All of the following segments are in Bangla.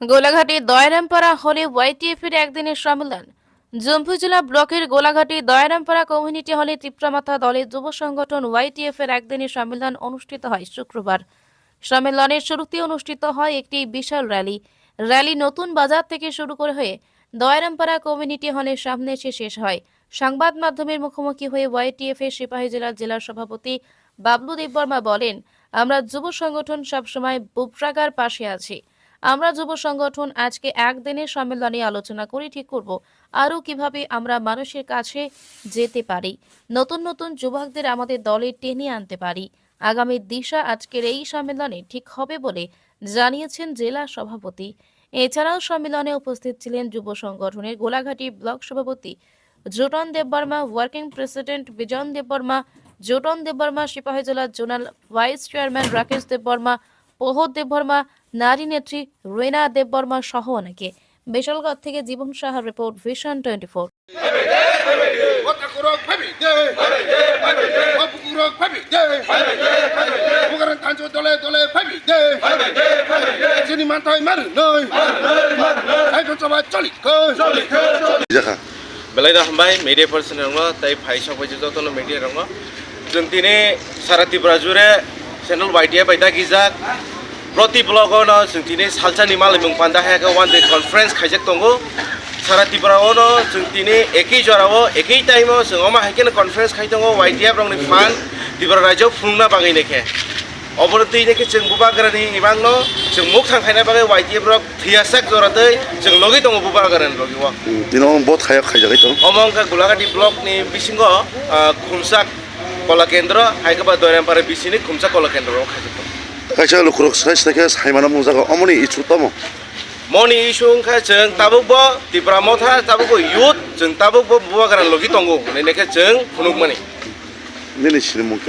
গোলাঘাটি দয়রামপাড়া হলে ওয়াইটিএফ এর একদিনের সম্মেলন। জম্মু জেলা ব্লকের গোলাঘাটি দয়ারামপাড়া কমিউনিটি হলে তীব্রমাথা দলের যুব সংগঠন ওয়াইটিএফ এর একদিনের সম্মেলন অনুষ্ঠিত হয় শুক্রবার। সম্মেলনের শুরুতে অনুষ্ঠিত হয় একটি বিশাল র্যালি। র্যালি নতুন বাজার থেকে শুরু করে হয়ে দয়রামপাড়া কমিউনিটি হলের সামনে এসে শেষ হয়। সংবাদ মাধ্যমের মুখোমুখি হয়ে ওয়াইটিএফ এর সিপাহী জেলার জেলার সভাপতি বাবলু দেববর্মা বলেন, আমরা যুব সংগঠন সবসময় বুবরাগার পাশে আছি। আমরা যুব সংগঠন আজকে একদিনের সম্মেলনে আলোচনা করে ঠিক করব। আরও কীভাবে আমরা মানুষের কাছে যেতে পারি, নতুন নতুন যুবকদের আমাদের দলে টেনে আনতে পারি, আগামী দিশা আজকের এই সম্মেলনে ঠিক হবে বলে জানিয়েছেন জেলা সভাপতি। এছাড়াও সম্মেলনে উপস্থিত ছিলেন যুব সংগঠনের গোলাঘাটি ব্লক সভাপতি জোটন দেববর্মা, ওয়ার্কিং প্রেসিডেন্ট বিজন দেববর্মা, জোটন দেববর্মা, সিপাহী জেলার zonal vice chairman Rakesh Debbarma, Prahad Debbarma নারী নেত্রী রেনা দেববর্মা সহ অনেকে। বিশালগড় থেকে জীবন সাহার রিপোর্ট, ভিশন টোয়েন্টি ফোর। বেলাই হামবাই মিডিয়া পার্সন রঙ, তাই ভাই সব যতন মিডিয়া রঙ। जों সারা ত্রিপুরা জুড়ে চ্যানেল বাইটিয়া बायदिया গিজাক। प्रति ब्लगावनो जों दिनै सालसानि मालायमुं पान्दा हायाखै वान डे कनफारेन्स खायजाक दङ सारा त्रिपुरायावनो जों दिनै एकै जराव एकै टाइमाव जों अमा हायकेन कनफारेन्स खाय दङ वाइडिया ब्रंनि फान त्रिपुरा रायजोआव फुंना बागैनायखे अबर दैनायखे जों बुबाग्रानि इबांनो जों मुख थांखायना बागै वाइडिया ब्रक थैयासाक जरादै जों लगै दङ बुबाग्रानि लगिवा दिनाव बहुत खाया खायजाखै दं অমংকা গোলাঘাটি ব্লকনি বিসিঙ্গ খুমসাক কলা কেন্দ্র হাইকাবা দয়রামপাড়া বিসিনি খুমসাক কলা কেন্দ্র kaisa lukrok sais thakia saimana mungjaga omoni ichu tomo moni isung kha jeng tabuk bo tipra motha tabuk yut jeng tabuk bo buwagaran logi tongo nene kha jeng phunuk mani nene sine mungke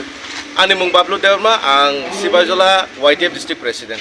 ani mung bablu dewarma ang sibajola ytf district president